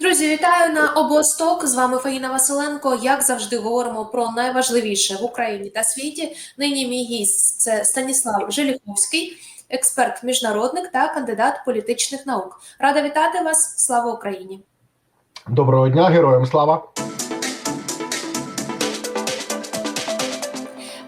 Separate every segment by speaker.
Speaker 1: Друзі, вітаю на областок. З вами Фаїна Василенко. Як завжди, говоримо про найважливіше в Україні та світі. Нині мій гість це Станіслав Желіховський, експерт, міжнародник та кандидат політичних наук. Рада вітати вас. Слава Україні!
Speaker 2: Доброго дня, героям слава!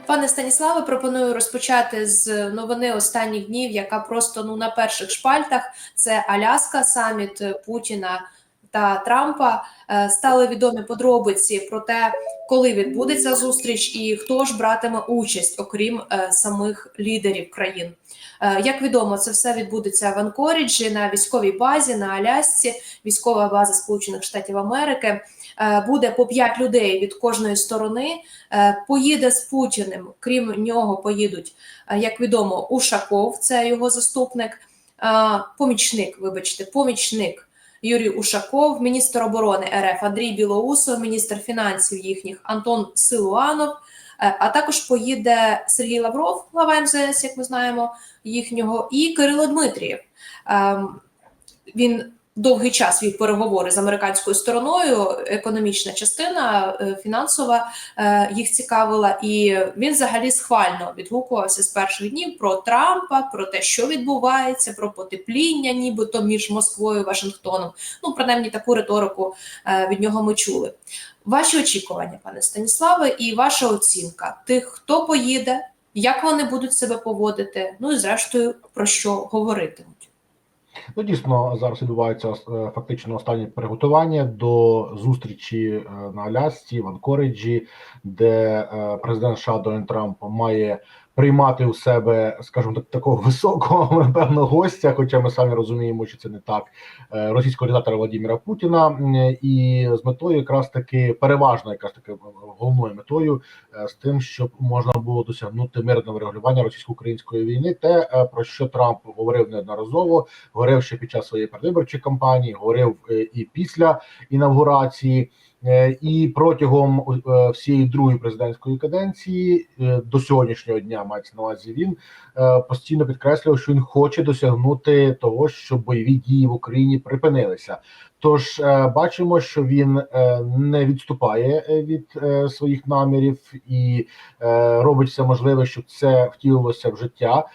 Speaker 1: Пане Станіславе, пропоную розпочати з новини останніх днів, яка просто ну на перших шпальтах. Це Аляска, саміт Путіна та Трампа. Е, Стали відомі подробиці про те, коли відбудеться зустріч і хто ж братиме участь, окрім е, самих лідерів країн. Е, Як відомо, це все відбудеться в Анкоріджі на військовій базі на Алясці, військова база Сполучених Штатів Америки. Буде по 5 людей від кожної сторони. Поїде з Путіним. Крім нього, поїдуть, як відомо, Ушаков, це його заступник, помічник. Вибачте, помічник. Юрій Ушаков, міністр оборони РФ Андрій Білоусов, міністр фінансів їхніх Антон Силуанов, е, а також поїде Сергій Лавров, глава МЗС, як ми знаємо, їхнього, і Кирило Дмитрієв. Ем, Він довгий час вів переговори з американською стороною. Економічна частина, е, фінансова е, їх цікавила, і він взагалі схвально відгукувався з перших днів про Трампа, про те, що відбувається, про потепління, нібито між Москвою і Вашингтоном. Ну, принаймні, таку риторику е, від нього ми чули. Ваші очікування, пане Станіславе, і ваша оцінка тих, хто поїде, як вони будуть себе поводити, ну і зрештою про що говоритимуть.
Speaker 2: Ну дійсно зараз відбувається е, фактично останні приготування до зустрічі е, на Алясці в Анкориджі, де е, президент США Дональд Трамп має приймати у себе, скажімо так, такого високого напевно гостя. Хоча ми самі розуміємо, що це не так е, російського диктатора Владимира Путіна, і з метою якраз таки переважно, якраз таки головною метою е, з тим, щоб можна було досягнути мирного врегулювання російсько-української війни, те е, про що Трамп говорив неодноразово, говорив ще під час своєї передвиборчої кампанії, говорив і після інавгурації. Е, І протягом е, всієї другої президентської каденції е, до сьогоднішнього дня мається на увазі він постійно підкреслював, що він хоче досягнути того, щоб бойові дії в Україні припинилися. Тож е, бачимо, що він е, не відступає е, від своїх намірів і робить все можливе, щоб це втілилося в життя.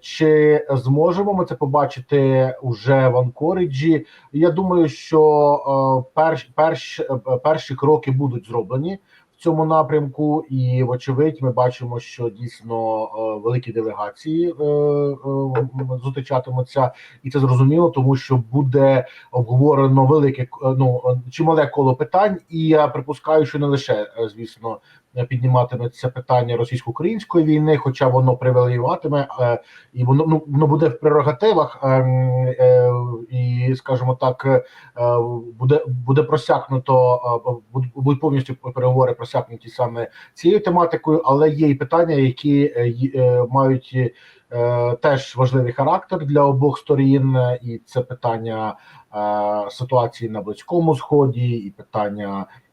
Speaker 2: Чи зможемо ми це побачити уже в Анкориджі? Я думаю, що перш, перш, перші кроки будуть зроблені цьому напрямку, і вочевидь, ми бачимо, що дійсно е, великі делегації е, е, зустрічатимуться, і це зрозуміло, тому що буде обговорено велике ну чимале коло питань, і я припускаю, що не лише звісно підніматиметься питання російсько-української війни, хоча воно привілеюватиме е, і воно ну воно буде в прерогативах, е, е, і скажімо так, е, буде буде просякнуто, е, будуть- повністю переговори просякнуті саме цією тематикою, але є і питання, які е, е, мають е, теж важливий характер для обох сторін, е, і це питання е, ситуації на близькому сході, і питання е,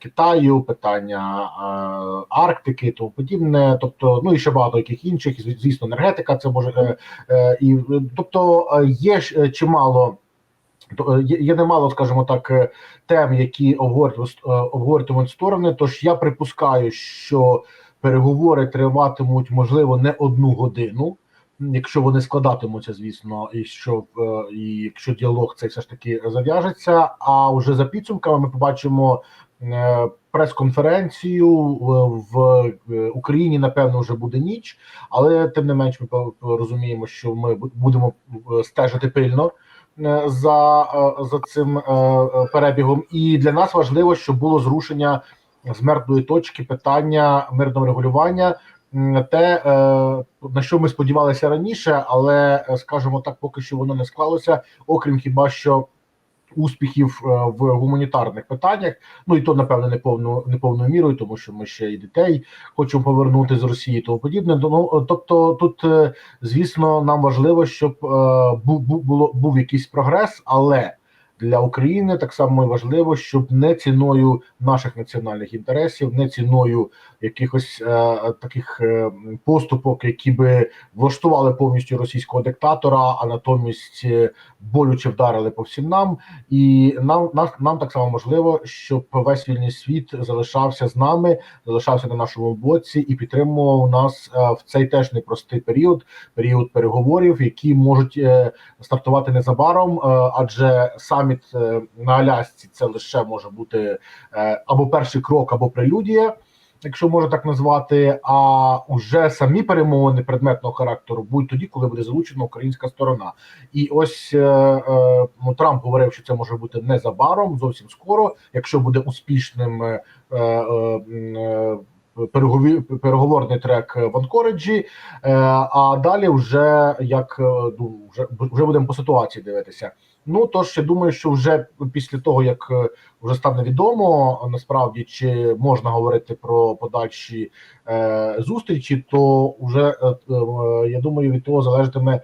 Speaker 2: Китаю, питання е, Арктики, тому подібне. Тобто, ну і ще багато яких інших, зві- звісно, енергетика. Це може е, е, і е, тобто е, є е, чимало. то, е, Є, немало, скажімо так, е, тем, які е, обговорюватимуть сторони. Тож я припускаю, що переговори триватимуть можливо не одну годину, якщо вони складатимуться, звісно, і що е, і якщо діалог цей все ж таки зав'яжеться. А вже за підсумками ми побачимо е, прес-конференцію в, е, Україні. Напевно, вже буде ніч, але тим не менш, ми розуміємо, що ми будемо стежити пильно за, за цим перебігом. І для нас важливо, щоб було зрушення з мертвої точки питання мирного регулювання. Те, е, на що ми сподівалися раніше, але е, скажімо так, поки що воно не склалося, окрім хіба що успіхів е, в гуманітарних питаннях. Ну і то напевне не повну не повною мірою, тому що ми ще і дітей хочемо повернути з Росії, тому подібне. Ну тобто, тут звісно нам важливо, щоб був був було був якийсь прогрес, але для України так само важливо, щоб не ціною наших національних інтересів, не ціною якихось е, таких е, поступок, які би влаштували повністю російського диктатора, а натомість е, болюче вдарили по всім нам. І нам, нам, нам так само можливо, щоб весь вільний світ залишався з нами, залишався на нашому боці і підтримував нас е, в цей теж непростий період, період переговорів, які можуть е, стартувати незабаром, е, адже саміт е, на Алясці це лише може бути е, або перший крок, або прелюдія. Якщо можна так назвати, а уже самі перемовини предметного характеру будуть тоді, коли буде залучена українська сторона. І ось е, ну, Трамп говорив, що це може бути незабаром, зовсім скоро, якщо буде успішним переговорний трек в Анкориджі. Е, а далі, вже як ну, вже, вже будемо по ситуації дивитися. Ну тож я думаю, що вже після того як е, вже стане відомо насправді чи можна говорити про подальші е, зустрічі, то вже е, е, я думаю, від того залежатиме,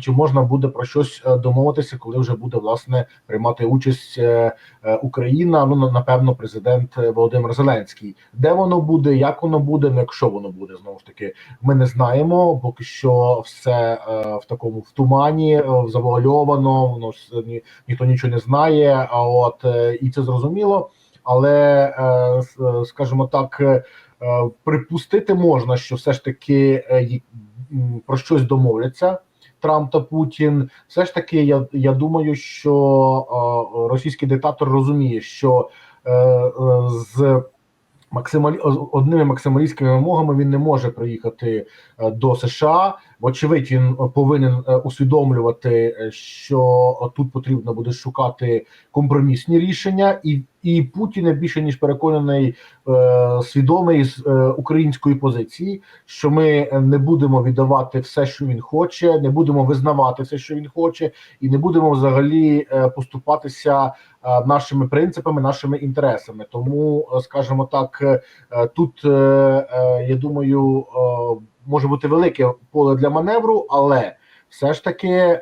Speaker 2: чи можна буде про щось е, домовитися, коли вже буде власне приймати участь е, е, Україна. Ну напевно, президент е, Володимир Зеленський. Де воно буде, як воно буде, ну якщо воно буде знову ж таки, ми не знаємо. Поки що все е, в такому в тумані, е, завуальовано, воно ні, ніхто нічого не знає. А от е, і це зрозуміло. Але е, е, скажімо так, припустити можна, що все ж таки про щось домовляться. Трамп та Путін, все ж таки, я, я думаю, що російський диктатор розуміє, що з максималі одними максималістськими вимогами він не може приїхати е, до США. Вочевидь, він повинен е, усвідомлювати, е, що тут потрібно буде шукати компромісні рішення, і і Путін я більше ніж переконаний е, свідомий з е, української позиції, що ми не будемо віддавати все, що він хоче, не будемо визнавати все, що він хоче, і не будемо взагалі е, поступатися е, нашими принципами, нашими інтересами. Тому, е, скажімо так, е, тут е, е, я думаю, е, може бути велике поле для маневру, але все ж таки е,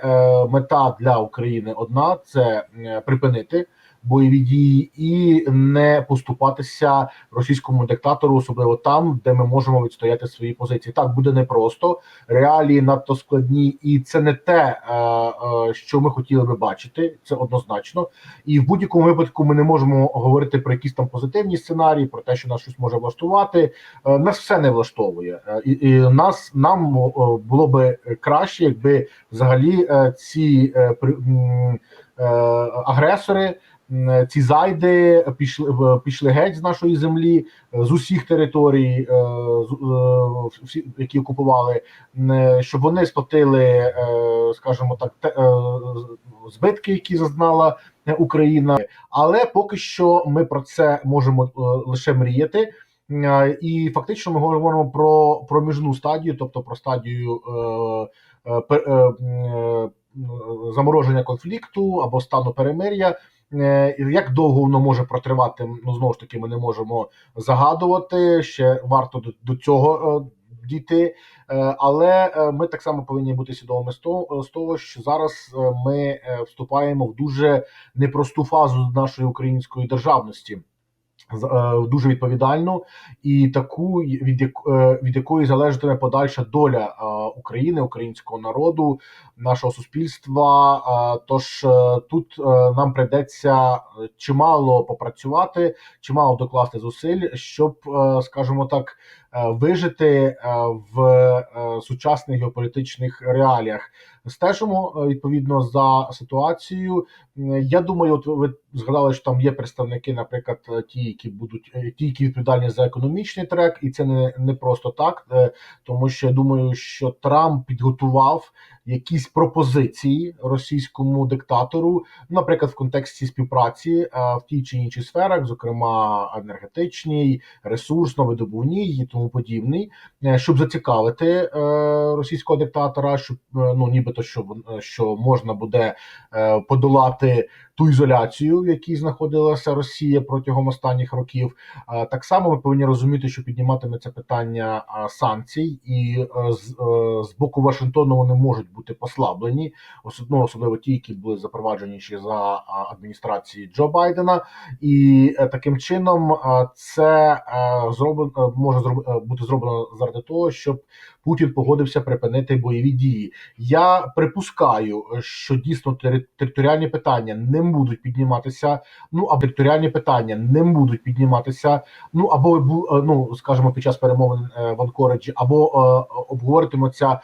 Speaker 2: мета для України одна це е, припинити бойові дії і не поступатися російському диктатору, особливо там, де ми можемо відстояти свої позиції. Так буде непросто, реалії надто складні, і це не те, е, е, що ми хотіли би бачити. Це однозначно. І в будь-якому випадку ми не можемо говорити про якісь там позитивні сценарії, про те, що нас щось може влаштувати. Е, Нас все не влаштовує, і, нас нам було би краще, якби взагалі ці агресори. Ці зайди пішли в- пішли геть з нашої землі е, з усіх територій, е, е, які окупували, е, щоб вони сплатили, е, скажімо так, е, збитки, які зазнала е, Україна. Але поки що ми про це можемо е, лише мріяти. Е, І фактично ми говоримо про проміжну стадію, тобто про стадію е, е, е, е, замороження конфлікту або стану перемир'я. Е, Як довго воно може протривати? Ну знову ж таки, ми не можемо загадувати. Ще варто до, до цього е, дійти. Е, Але ми так само повинні бути свідомими з того, що зараз ми вступаємо в дуже непросту фазу нашої української державності. Е, Дуже відповідальну і таку, від, е, від якої залежатиме подальша доля е, України, українського народу, нашого суспільства. Тож тут нам прийдеться чимало попрацювати, чимало докласти зусиль, щоб, скажімо так, вижити е, в е, сучасних геополітичних реаліях. Стежимо е, відповідно за ситуацією. Я думаю, от ви згадали, що там є представники, наприклад, е, ті, які будуть е, ті, які відповідальні за економічний трек, і це не, не просто так, е, тому що я думаю, що Трамп підготував якісь пропозиції російському диктатору, наприклад, в контексті співпраці е, в тій чи іншій сферах, зокрема енергетичній, ресурсно-видобувній і тому подібний, е, щоб зацікавити е, російського диктатора, щоб ну нібито що, що можна буде подолати ту ізоляцію, в якій знаходилася Росія протягом останніх років. Так само ми повинні розуміти, що підніматиметься питання санкцій, і е, з, е, з боку Вашингтону вони можуть бути послаблені, особ- ну, особливо ті, які були запроваджені ще за адміністрації Джо Байдена, і е, таким чином це зроблено може бути зроблено заради того, щоб Путін погодився припинити бойові дії. Я припускаю, що дійсно територіальні питання не будуть підніматися. Ну а територіальні питання не будуть підніматися. Ну або е, ну скажімо, під час перемовин е, в Анкориджі, або е, обговоритимуться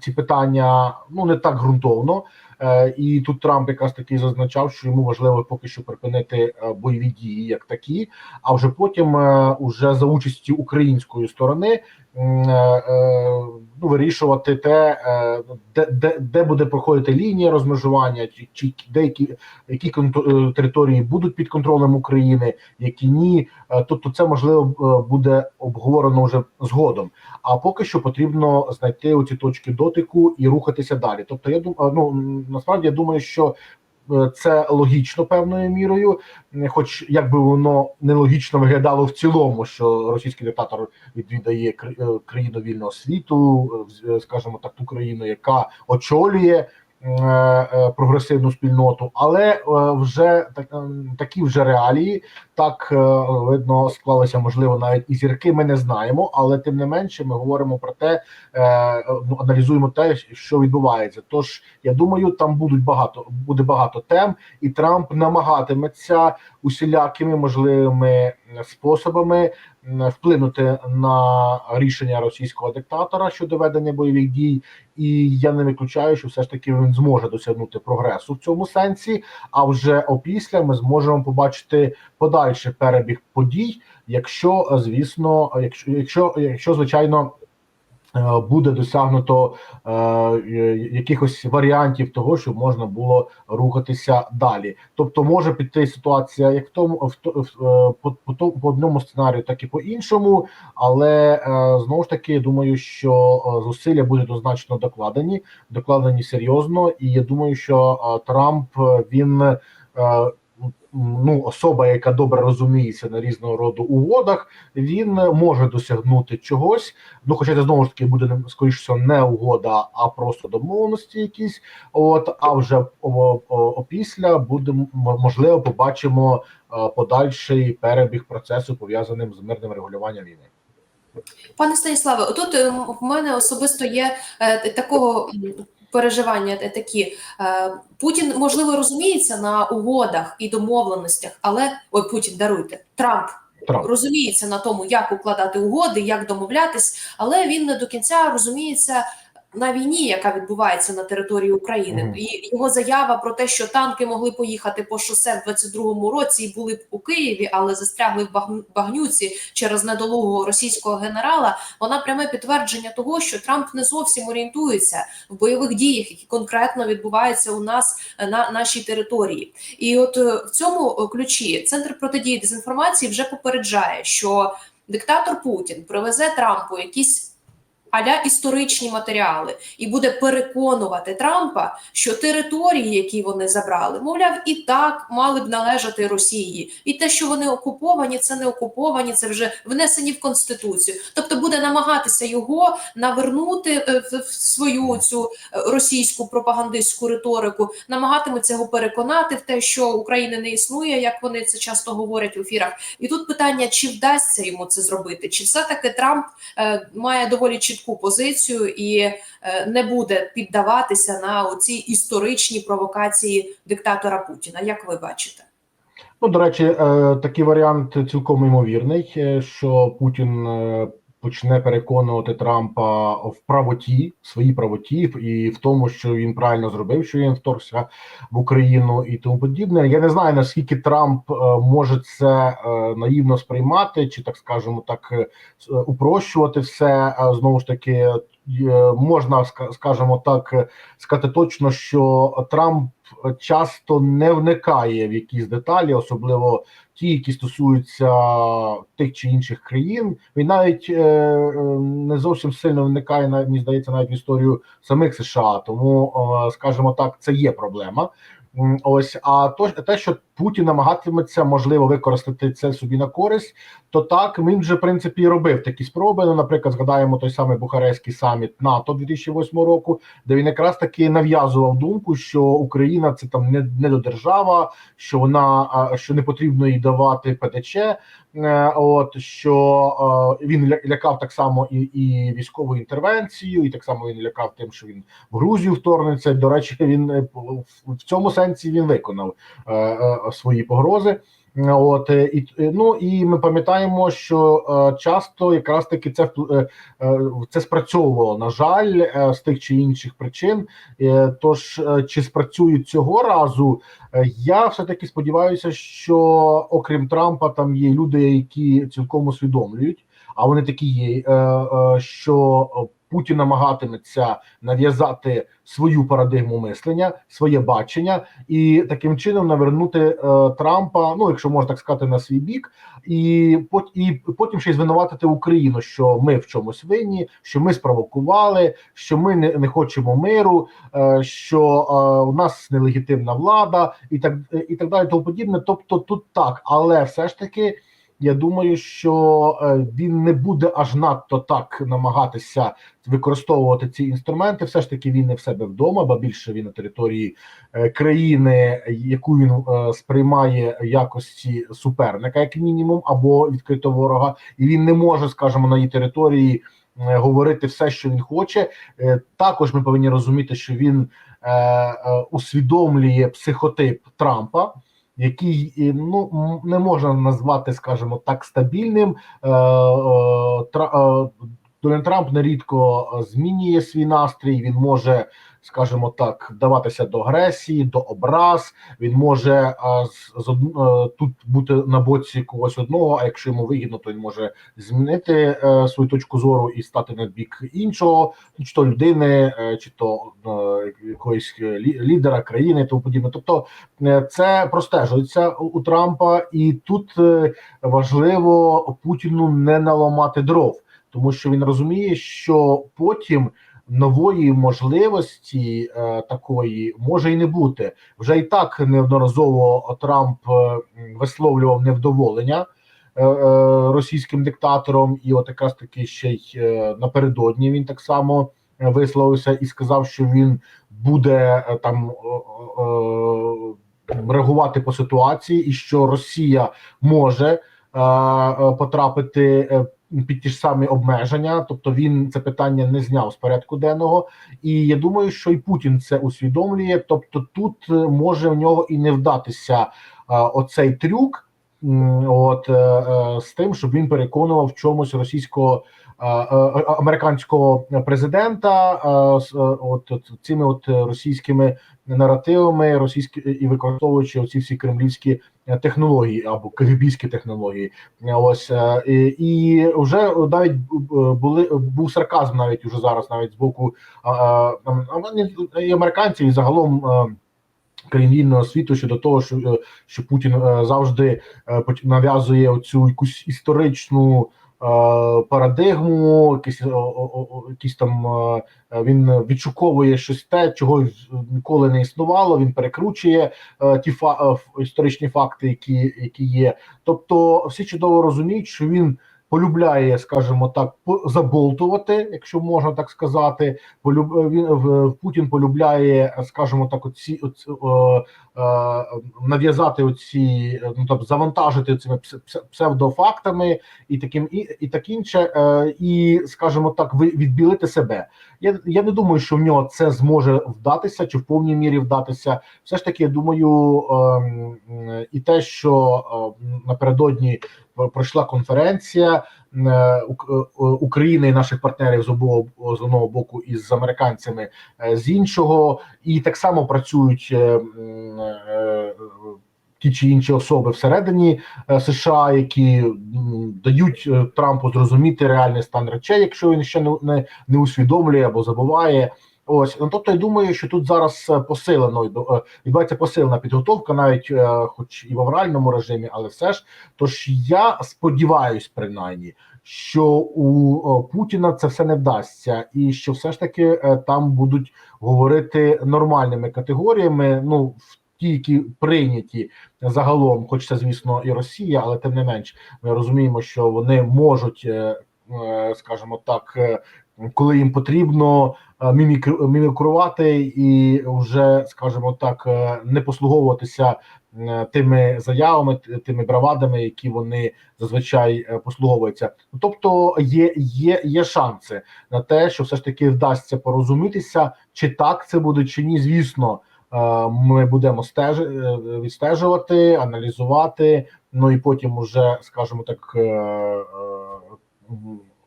Speaker 2: ці питання ну не так ґрунтовно. Е, І тут Трамп якраз таки зазначав, що йому важливо поки що припинити е, бойові дії як такі, а вже потім, е, уже за участі української сторони, ну вирішувати те, де, де, де буде проходити лінія розмежування, чи, деякі які території будуть під контролем України, які ні. Тобто, це можливо буде обговорено вже згодом. А поки що потрібно знайти оці точки дотику і рухатися далі. Тобто, я думаю, ну насправді я думаю, що е, це логічно певною мірою, хоч як би воно нелогічно виглядало в цілому, що російський диктатор відвідає е, країну вільного світу, е, скажімо так, ту країну, яка очолює. Е, е, Прогресивну спільноту, але е, вже так, такі вже реалії, так видно, склалися можливо навіть і зірки. Ми не знаємо, але тим не менше, ми говоримо про те, ну, аналізуємо те, що відбувається. Тож я думаю, там будуть багато буде багато тем, і Трамп намагатиметься усілякими можливими способами вплинути на рішення російського диктатора щодо ведення бойових дій. І я не виключаю, що все ж таки він зможе досягнути прогресу в цьому сенсі. А вже опісля ми зможемо побачити подальший перебіг подій, якщо е, звісно, якщо якщо, якщо звичайно. Е, Буде досягнуто е, е, якихось варіантів того, щоб можна було рухатися далі. Тобто може піти ситуація як в тому в, в, е, по, по, по одному сценарію, так і по іншому. Але е, знову ж таки, думаю, що зусилля будуть однозначно докладені, докладені серйозно, і я думаю, що е, Трамп він. е, Ну, особа, яка добре розуміється на різного роду угодах, він може досягнути чогось. Ну, хоча це знову ж таки буде скоріше не угода, а просто домовленості якісь. От а вже опісля буде можливо побачимо е, подальший перебіг процесу пов'язаним з мирним регулюванням війни.
Speaker 1: Пане Станіславе, отут е, в мене особисто є е, такого переживання е, такі. Е, Путін, можливо, розуміється на угодах і домовленостях, але ой, Путін даруйте, Трамп
Speaker 2: Трамп.
Speaker 1: розуміється на тому, як укладати угоди, як домовлятись, але він не до кінця розуміється. На війні, яка відбувається на території України,
Speaker 2: Мгм.
Speaker 1: і його заява про те, що танки могли поїхати по шосе в 22-му році і були б у Києві, але застрягли в багн- багнюці через недолугого російського генерала. Вона пряме підтвердження того, що Трамп не зовсім орієнтується в бойових діях, які конкретно відбуваються у нас е, на нашій території. І от е, в цьому е, ключі центр протидії дезінформації вже попереджає, що диктатор Путін привезе Трампу якісь. Аля історичні матеріали і буде переконувати Трампа, що території, які вони забрали, мовляв, і так мали б належати Росії, і те, що вони окуповані, це не окуповані, це вже внесені в конституцію. Тобто буде намагатися його навернути е, в свою цю е, російську пропагандистську риторику, намагатиметься його переконати в те, що України не існує, як вони це часто говорять в ефірах. І тут питання: чи вдасться йому це зробити, чи все таки Трамп е, має доволі чітку позицію і е, не буде піддаватися на оці історичні провокації диктатора Путіна. Як ви бачите?
Speaker 2: Ну, до речі, е, такий варіант цілком ймовірний, е, що Путін почне переконувати Трампа в правоті, в своїй правоті, і в тому, що він правильно зробив, що він вторгся в Україну і тому подібне. Я не знаю наскільки Трамп е, може це е, наївно сприймати, чи так скажемо, так е, упрощувати все. Знову ж таки, можна ска- скажемо так сказати точно, що Трамп часто не вникає в якісь деталі, особливо ті, які стосуються тих чи інших країн. Він навіть е, е, не зовсім сильно вникає, мені здається, навіть в історію самих США. Тому, е, скажімо так, це є проблема. Ось, а то те, що Путін намагатиметься можливо використати це собі на користь, то так він вже в принципі робив такі спроби. Ну, наприклад, згадаємо той самий Бухарестський саміт НАТО 2008 року, де він якраз таки нав'язував думку, що Україна це там не недодержава, що вона що не потрібно їй давати ПДЧ. Е, От що е, він лякав так само і, і військовою інтервенцією, і так само він лякав тим, що він в Грузію вторгнеться. До речі, він е, в- цьому сенсі він виконав свої погрози. Е, От е, і е, ну і ми пам'ятаємо, що часто якраз таки це це спрацьовувало на жаль з тих чи інших причин. Тож чи спрацюють цього разу? Я все таки сподіваюся, що окрім Трампа, там є люди, які цілком усвідомлюють, а вони такі є, що Путін намагатиметься нав'язати свою парадигму мислення, своє бачення, і таким чином навернути е, Трампа, ну якщо можна так сказати, на свій бік, і, пот- і потім ще й звинуватити Україну, що ми в чомусь винні, що ми спровокували, що ми не, не хочемо миру, е, що е, у нас нелегітимна влада, і так і так далі, тому подібне. Тобто тут так, але все ж таки. Я думаю, що е, він не буде аж надто так намагатися використовувати ці інструменти. Все ж таки він не в себе вдома, бо більше він на території е, країни, яку він е, сприймає якості суперника, як мінімум, або відкритого ворога, і він не може, скажімо, на її території говорити все, що він хоче. Також ми повинні розуміти, що він усвідомлює психотип Трампа. Який е, ну не можна назвати, скажімо так, стабільним. Е, е, е, Дональд Трамп нерідко е, змінює свій настрій. Він може, скажімо так, вдаватися до агресії, до образ. Він може е, з, од- е, тут бути на боці когось одного. А якщо йому вигідно, то він може змінити е, свою точку зору і стати на бік іншого, чи то людини, чи то е, якоїсь лі- лідера країни, і тому подібне. Тобто це простежується у, Трампа, і тут важливо Путіну не наламати дров, тому що він розуміє, що потім. Нової можливості е, такої може і не бути. Вже і так неодноразово Трамп е, висловлював невдоволення е, е, російським диктатором, і от якраз таки ще й напередодні він так само висловився і сказав, що він буде там реагувати по ситуації, і що Росія може потрапити під ті ж самі обмеження, тобто він це питання не зняв з порядку денного, і я думаю, що і Путін це усвідомлює. Тобто, тут е, може в нього і не вдатися е, оцей трюк, от е, з тим, щоб він переконував в чомусь російського американського президента, от, цими от російськими наративами, російські і використовуючи оці всі кремлівські технології або КГБські технології. Е, Ось е, і, і вже навіть е, були був сарказм, навіть уже зараз, навіть з боку і американців, і загалом. е, Країн вільного світу щодо того, що, е, що Путін е, завжди е, нав'язує оцю якусь історичну е, парадигму, якісь, якісь там е, він відшуковує щось те, чого ніколи не існувало. Він перекручує е, ті фа, е, історичні факти, які, які є. Тобто, всі чудово розуміють, що він полюбляє, скажімо так, заболтувати, якщо можна так сказати. Полюб він Путін полюбляє, скажімо так, оці, оці е, е, нав'язати оці, ну тобто завантажити цими пс- пс- псевдофактами і таким і, і так інше, е, і скажімо так, відбілити себе. Я я не думаю, що в нього це зможе вдатися чи в повній мірі вдатися. Все ж таки, я думаю, ем, і те, що ем, напередодні пройшла конференція е, Ук- е, України і наших партнерів з обого з одного боку із американцями е, з іншого, і так само працюють. е, е, Ті чи інші особи всередині е, США, які дають е, Трампу зрозуміти реальний стан речей, якщо він ще не, не, не усвідомлює або забуває. Ось ну тобто я думаю, що тут зараз е, посилено е, відбувається посилена підготовка, навіть е, хоч і в авральному режимі, але все ж. Тож я сподіваюсь, принаймні, що у Путіна це все не вдасться, і що все ж таки там будуть говорити нормальними категоріями. Ну ті, які прийняті загалом, хоч це, звісно, і Росія, але тим не менш, ми розуміємо, що вони можуть, скажімо так, коли їм потрібно е, мімікрувати і вже, скажімо так, е, не послуговуватися е, тими заявами, тими бравадами, які вони зазвичай послуговуються. Тобто є, є, є шанси на те, що все ж таки вдасться порозумітися, чи так це буде, чи ні. Звісно, ми будемо стежи, е, відстежувати, аналізувати. Ну і потім уже, скажімо так,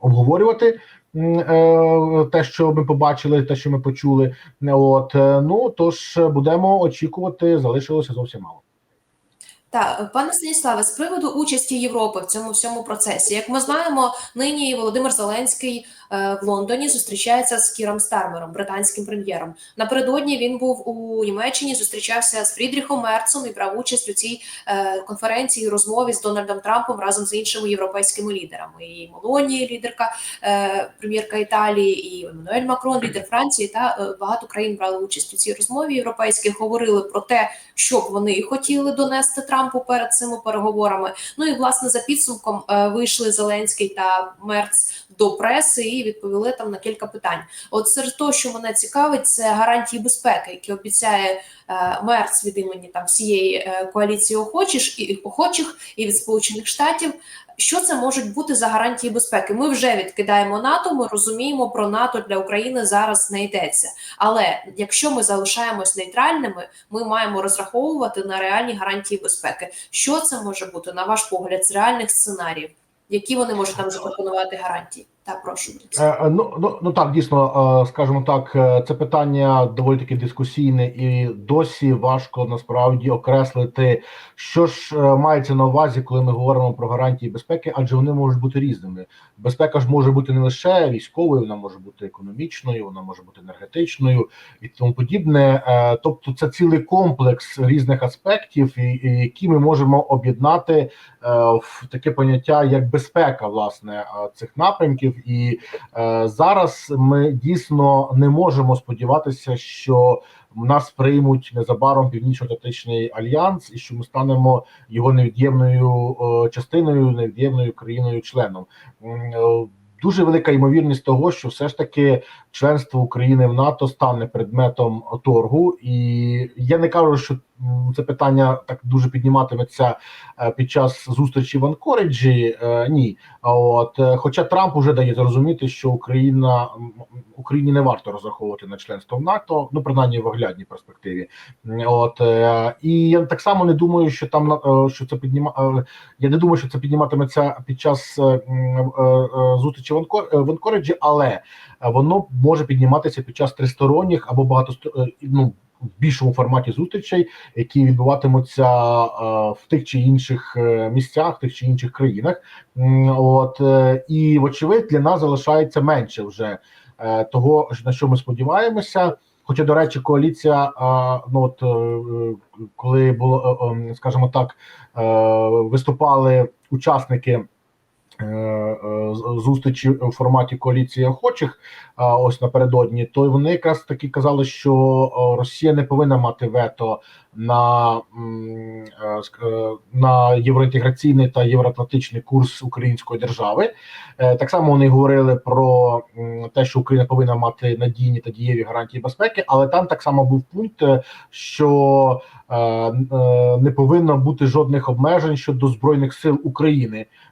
Speaker 2: обговорювати е, те, що ми побачили, те, що ми почули. От е, ну тож будемо очікувати, залишилося зовсім мало.
Speaker 1: Так, пане Станіславе, з приводу участі Європи в цьому всьому процесі, як ми знаємо, нині Володимир Зеленський е, в Лондоні зустрічається з Кіром Стармером, британським прем'єром. Напередодні він був у Німеччині, зустрічався з Фрідріхом Мерцом і брав участь у цій е, конференції, розмові з Дональдом Трампом разом з іншими європейськими лідерами. І Молоні, лідерка е, прем'єрка Італії, і Еммануель Макрон, лідер Франції, та е, багато країн брали участь у цій розмові. Європейських говорили про те, що б вони хотіли донести Трампу перед цими переговорами. Ну і власне за підсумком е, вийшли Зеленський та Мерц до преси і відповіли там на кілька питань. От серед того, що мене цікавить, це гарантії безпеки, які обіцяє е, Мерц від імені там всієї е, коаліції охочих і охочих і від Сполучених Штатів. Що це можуть бути за гарантії безпеки? Ми вже відкидаємо НАТО. Ми розуміємо, про НАТО для України зараз не йдеться. Але якщо ми залишаємось нейтральними, ми маємо розраховувати на реальні гарантії безпеки. Що це може бути на ваш погляд з реальних сценаріїв? Які вони можуть нам запропонувати гарантії? Так, прошу.
Speaker 2: Е, е, Ну, ну, ну так, дійсно, е, скажімо так, це питання доволі таки дискусійне, і досі важко насправді окреслити, що ж мається на увазі, коли ми говоримо про гарантії безпеки, адже вони можуть бути різними. Безпека ж може бути не лише військовою, вона може бути економічною, вона може бути енергетичною і тому подібне. Тобто, це цілий комплекс різних аспектів, які ми можемо об'єднати в таке поняття як безпека, власне, цих напрямків. І е, зараз ми дійсно не можемо сподіватися, що нас приймуть незабаром північно-атлантичний альянс, і що ми станемо його невід'ємною е, частиною, невід'ємною країною-членом. Е, Дуже велика ймовірність того, що все ж таки членство України в НАТО стане предметом торгу, і я не кажу, що це питання так дуже підніматиметься е, під час зустрічі в Анкориджі. Е, Ні, от е, хоча Трамп уже дає зрозуміти, що Україна Україні не варто розраховувати на членство в НАТО, ну принаймні в оглядній перспективі. От і я так само не думаю, що там що це підніма. Я не думаю, що це підніматиметься під час зустрічі в Анкор Анкориджі, але воно може підніматися під час тристоронніх або багато ну, в більшому форматі зустрічей, які відбуватимуться е, в тих чи інших е, місцях, в тих чи інших країнах. От е, і вочевидь для нас залишається менше вже того, на що ми сподіваємося. Хоча, до речі, коаліція, ну от коли було, е, е, скажімо так, виступали учасники. Е, е, Зустрічі в форматі коаліції охочих, ось напередодні, то вони якраз таки казали, що Росія не повинна мати вето на, е, на євроінтеграційний та євроатлантичний курс української держави. Так само вони говорили про те, що Україна повинна мати надійні та дієві гарантії безпеки, але там так само був пункт, що не повинно бути жодних обмежень щодо збройних сил України,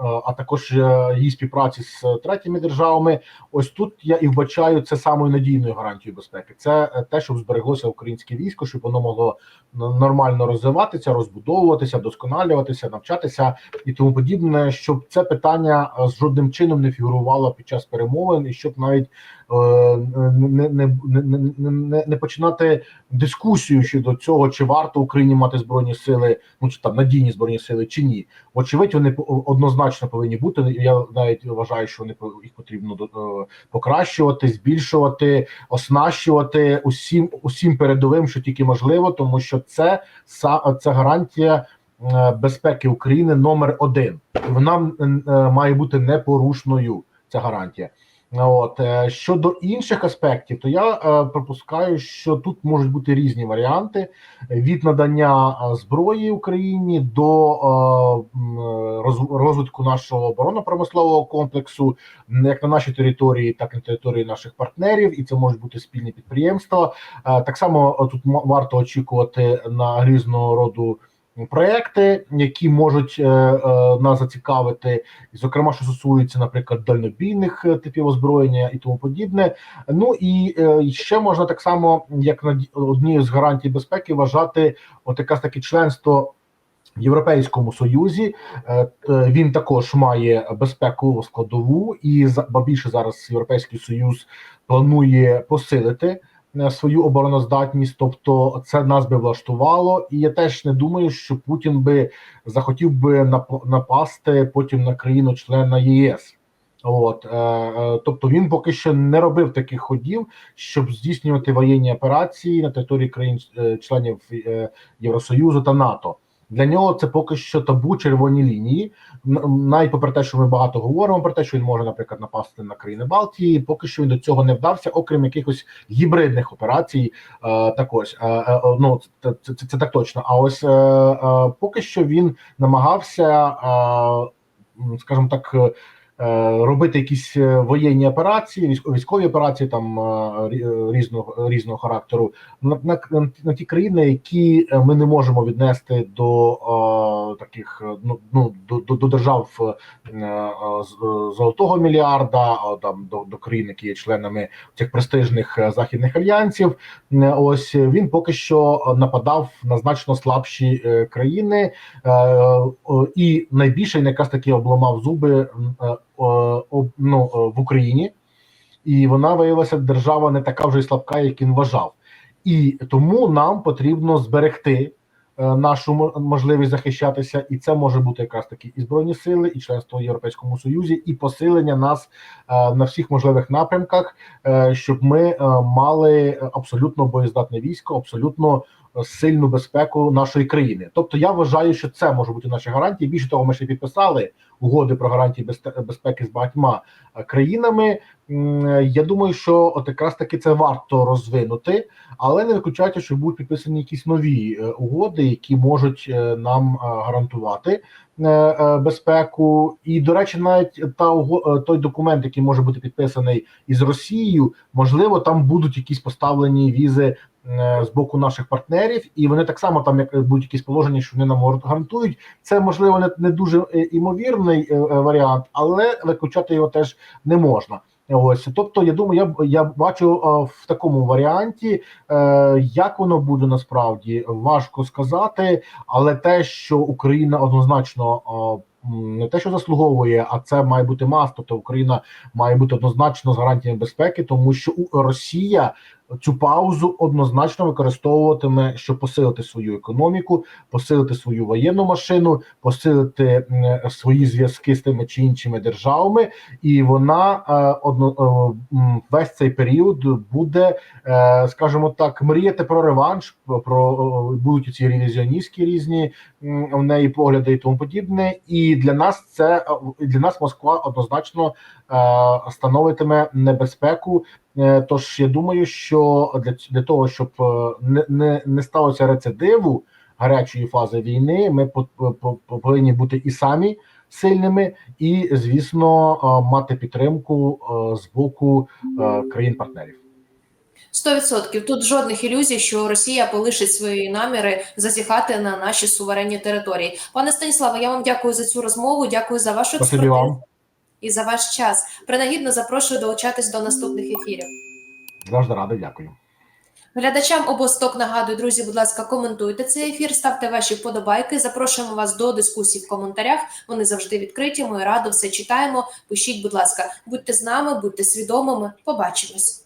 Speaker 2: а також е, її співпраці з третіми державами. Ось тут я і вбачаю це самою надійною гарантією безпеки. Це е, те, щоб збереглося українське військо, щоб воно могло нормально розвиватися, розбудовуватися, вдосконалюватися, навчатися і тому подібне, щоб це питання е, з жодним чином не фігурувало під час перемовин, і щоб навіть е, не, не, не, не, не, починати дискусію щодо цього, чи варто Україні мати збройні сили, ну чи там надійні збройні сили, чи ні. Вочевидь, вони по- однозначно повинні бути. Я навіть вважаю, що вони їх потрібно е, покращувати, збільшувати, оснащувати усім усім передовим, що тільки можливо, тому що це це гарантія. е, Безпеки України номер один, вона е, має бути непорушною. Ця гарантія. От е, щодо інших аспектів, то я е, припускаю, що тут можуть бути різні варіанти від надання е, зброї Україні до роз- розвитку нашого оборонно-промислового комплексу, як на нашій території, так і на території наших партнерів, і це можуть бути спільні підприємства. Так само тут варто очікувати на різного роду. Проекти, які можуть е, е, нас зацікавити, зокрема, що стосується, наприклад, дальнобійних е, типів озброєння і тому подібне. Ну і е, ще можна так само, як на однією з гарантій безпеки, вважати от якраз таке членство. В Європейському Союзі Е, він також має безпекову складову, і більше зараз Європейський Союз планує посилити свою обороноздатність, тобто це нас би влаштувало, і я теж не думаю, що Путін би захотів би нап- напасти потім на країну-члена ЄС. От е, е, тобто він поки що не робив таких ходів, щоб здійснювати воєнні операції на території країн-членів е, Євросоюзу та НАТО. Для нього це поки що табу червоні лінії. Навіть попри те, що ми багато говоримо про те, що він може, наприклад, напасти на країни Балтії, поки що він до цього не вдався, окрім якихось гібридних операцій. Е, так е, е, ну це, це, це, так точно. А ось поки що він намагався, скажімо так. Е, Робити якісь е, воєнні операції, військо- військові операції там е, рі- різного різного характеру на, на, на, ті країни, які ми не можемо віднести до е, таких ну, ну до, до, держав е, золотого мільярда, там до, до країн, які є членами цих престижних західних альянсів. Ось він поки що нападав на значно слабші країни, і найбільше якраз таки обламав зуби ну, е, в Україні, і вона виявилася держава не така вже й слабка, як він вважав. І тому нам потрібно зберегти е, нашу мо- можливість захищатися, і це може бути якраз таки і збройні сили, і членство в Європейському Союзі, і посилення нас е, на всіх можливих напрямках, е, щоб ми е, мали абсолютно боєздатне військо, абсолютно е, сильну безпеку нашої країни. Тобто, я вважаю, що це може бути наші гарантії. Більше того, ми ще підписали угоди про гарантії безпеки з багатьма е, країнами. Е, Я думаю, що от якраз таки це варто розвинути, але не виключайте, що будуть підписані якісь нові е, угоди, які можуть е, нам е, гарантувати е, е, безпеку. І до речі, навіть та е, той документ, який може бути підписаний із Росією, можливо, там будуть якісь поставлені візи. Е, З боку наших партнерів, і вони так само там як будуть якісь положення, що вони нам гарантують. Це можливо не, не дуже е, імовірний е, варіант, але виключати його теж не можна. Ось, тобто, я думаю, я я бачу в такому варіанті, як воно буде насправді важко сказати, але те, що Україна однозначно не те, що заслуговує, а це має бути мас. Тобто Україна має бути однозначно з гарантіями безпеки, тому що Росія цю паузу однозначно використовуватиме, щоб посилити свою економіку, посилити свою воєнну машину, посилити свої зв'язки з тими чи іншими державами, і вона е, одно е, весь цей період буде, е, скажімо так, мріяти про реванш, про будуть ці ревізіоністські різні в неї погляди і тому подібне. І для нас це для нас Москва однозначно становитиме небезпеку. Е, Тож я думаю, що для, для того, щоб е, не, не, не сталося рецидиву гарячої фази війни, ми по- по- по- повинні бути і самі сильними, і звісно, е, мати підтримку з боку країн-партнерів.
Speaker 1: 100%. Тут жодних ілюзій, що Росія полишить свої наміри зазіхати на наші суверенні території. Пане Станіславе, я вам дякую за цю розмову. Дякую за вашу експертизу і за ваш час. Принагідно запрошую долучатись до наступних ефірів.
Speaker 2: завжди радий. Дякую.
Speaker 1: Глядачам обосток нагадую, друзі, будь ласка, коментуйте цей ефір, ставте ваші вподобайки. Запрошуємо вас до дискусій в коментарях. Вони завжди відкриті. Ми радо все читаємо. Пишіть, будь ласка, будьте з нами, будьте свідомими. Побачимось.